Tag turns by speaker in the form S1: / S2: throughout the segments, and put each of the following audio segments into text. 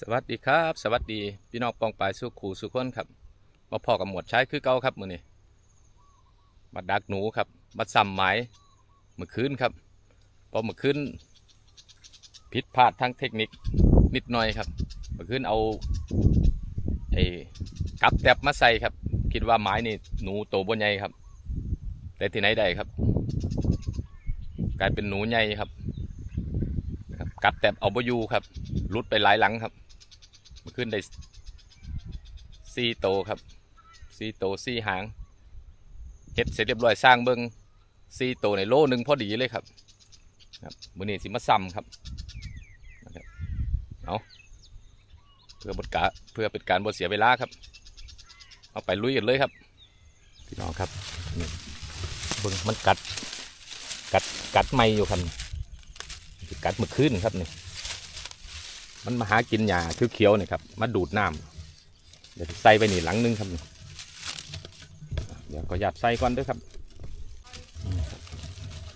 S1: สวัสดีครับ สวัสดีพี่น้องปองปายสุขูสุขคนครับมาพอกับหมวดใช้คือเก่าครับมือนี้มาดักหนูครับมาซ้ำไม้เมื่อคืนครับเพอเมื่อคืนผิดพลาดทางเทคนิคนิดหน่อยครับเมื่อคืนเอาไอ้กับแตบมาใส่ครับ คิดว่าไม้นี่หนูโตบนใหญ่ครับ แต่ที่ไหนได้ครับ กลายเป็นหนูใหญ่ครับครับกัดแตบเอาบอยู่ครับรุดไปหลายหลังครับ มื่อคืนได้สี่โตครับสี่โตสี่หางเฮ็ดเสร็จเรียบร้อยสร้างเบิ้งสี่โตในโลหนึ่งพอดีเลยครับครับมือนี้สิมาซ้ำครับนะครับเอาเพื่อบดกาเพื่อเป็นการบดเสียเวลาครับ เอาไปลุยกันเลยครับพี่น้องครับนี่เบิ้งมันกัดกัดกัดไม่อยู่ครับกัดเมื่อคืนครับนี่ มันมาหากินหญ้าเขียวๆนี่ครับมาดูดน้ำเดี๋ยวใส่ไปนี่หลังนึงครับเดี๋ยวก็หยัดใส่ก่อนด้วยครับ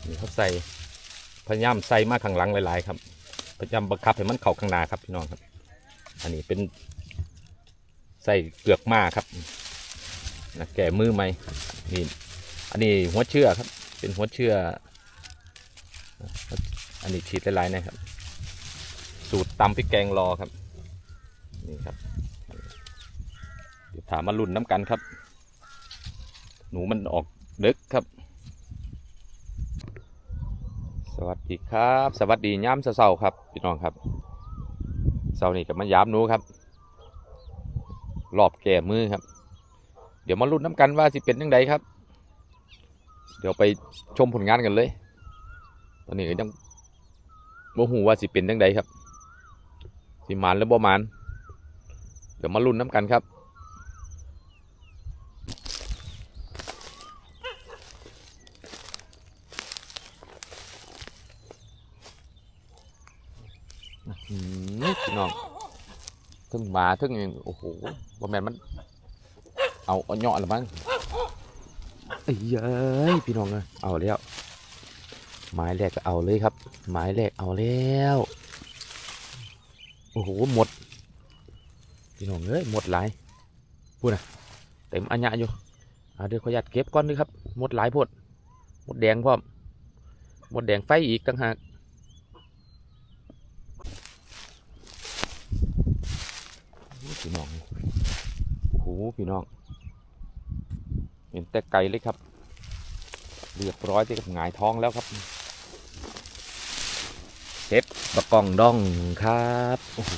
S1: นี่เขาใส่พยายามใส่มาข้างหลังหลายๆครับพยายามบังคับให้มันเข้าข้างหน้าครับพี่น้องครับ อันนี้เป็นใส่เปลือกมาครับนะแก่มือไหมนี่อันนี้หัวเชื่อครับ เป็นหัวเชื่อ อันนี้ฉีดหลายๆนะครับ สูตรตำพริกแกงรอครับ นี่ครับเดี๋ยวถามมาลุ่นน้ำกันครับ หนูมันออกเด็กครับ สวัสดีครับ สวัสดีย้ำเสาครับพี่น้องครับเสาร์นี้กับมาย้ำหนูครับรอบแก่มือครับ เดี๋ยวมาลุ้นน้ำกันว่าสิเป็นยังไงครับ เดี๋ยวไปชมผลงานกันเลย ตอนนี้ก็ยังโมหูว่าสิเป็นยังไงครับ สิหมานหรือบ่มานเดี๋ยวมาลุ้นน้ำกันครับอื้อหือพี่น้องทึ่งหมาทึ่งยังโอ้โหบ่แมนมัน เอาเอาเหยาะหรือมั้งเอ้ยเย้ยพี่น้องเอ้ยเอาแล้วไม้แรกก็เอาเลยครับ ไม้แรกเอาแล้ว โอ้โหหมดพี่น้องเอ้ยหมดหลายพูดนะเต็มอัญญะอยู่อ่าเดี๋ยวขออนุญาตเก็บก่อนด้วยครับหมดหลายพดหมดแดงพร้อมหมดแดงไฟอีกต่างหากพี่น้องโอ้โหพี่น้องเห็นแต่ไกลเลยครับ เรียบร้อยที่กับหงายท้องแล้วครับ เช็ดบะกองดองครับโอ้โห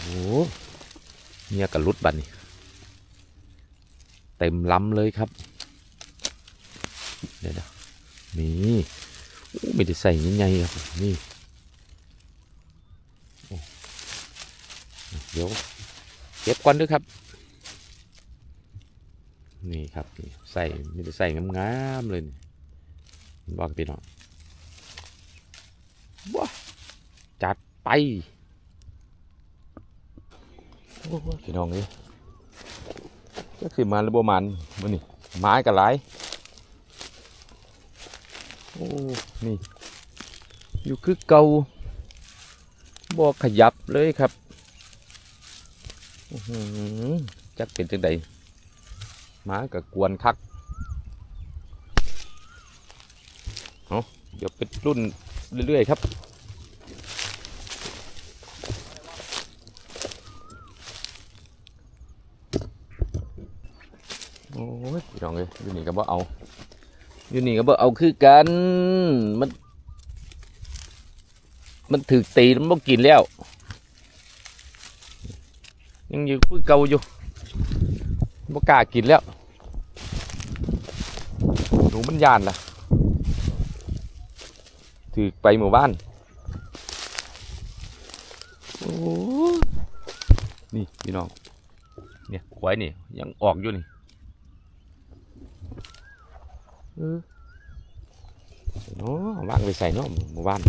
S1: เนี่ยกับรุดบันนี่เต็มล้ำเลยครับเดี๋ยวนี่ไม่ได้ใส่ยังไงครับนี่เดี๋ยวเก็บก่อนด้วยครับ นี่ครับใส่ไม่ได้ใส่งามๆเลยบอกพี่น้องว้า จัดไปโอ้โหพี่น้องนี่ก็คือมันหรือบ่มันมันนี่ไม้กับไรโอ้ นี่ อยู่คือเก่าบ่ขยับเลยครับอื้อหือจักเป็นจังใดหมากับกวนคักเอาเดี๋ยวเป็นรุ่นเรื่อยๆครับ โอ้ย พี่น้องเลยอยู่นี่ก็บ่เอาอยู่นี่ก็บ่เอาคือกัน มัน มันถือตีมันบ่กินแล้ว ยังอยู่คือเก่าอยู่บ่กล้ากินแล้วหนูมันยานล่ะถือไปหมู่บ้านโอ้นี่พี่น้องเนี่ยควายนี่ยังออกอยู่นี่ เออเนาะวางไปใส่เนาะหมู่บ้าน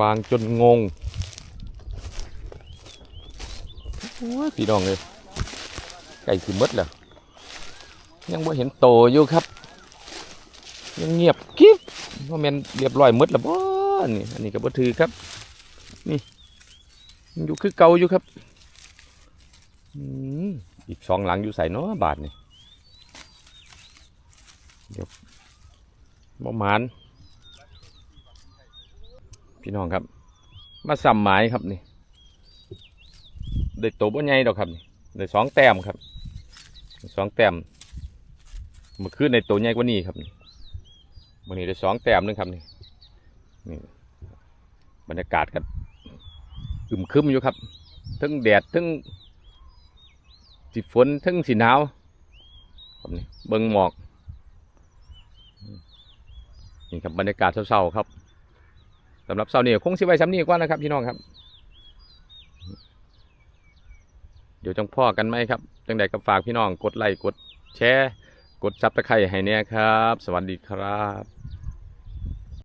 S1: วางจนงงโอ้ยพี่น้องเลยไก่สิหมดแล้วยังไม่เห็นโตอยู่ครับ ยังเงียบกิ๊บว่าแม่นเรียบร้อยมดแล้วบ่นี่อันนี้ก็บ่ถือครับ นี่ อยู่คือเก่าอยู่ครับอีกสองหลังอยู่ใส่เนาะบาทนี่เดี๋ยวบ่มาน พี่น้องครับ มาซ้ำหมายครับนี่ได้โตบ่ใหญ่ดอกครับนี่ได้สองแต้มครับสองแต้มมื่อคืนในโตใหญ่กว่านี้ครับนี่วันนี้ได้สองแต้มนึงครับนี่นี่บรรยากาศกัน อึมครึมอยู่ครับ ทั้งแดดทั้งสีฝนทั้งสีหนาวครับนี่เบิงหมอกนี่ครับบรรยากาศเศร้าๆครับสำหรับเสาร์นี้คงสิไว้ซ้ำนี้ก่อนนะครับพี่น้องครับ เดี๋ยวจังพ่อกันไหมครับจังใดก็ฝากพี่น้องกดไลค์กดแชร์ กดซับตะไคร้ให้เนี่ยครับ สวัสดีครับ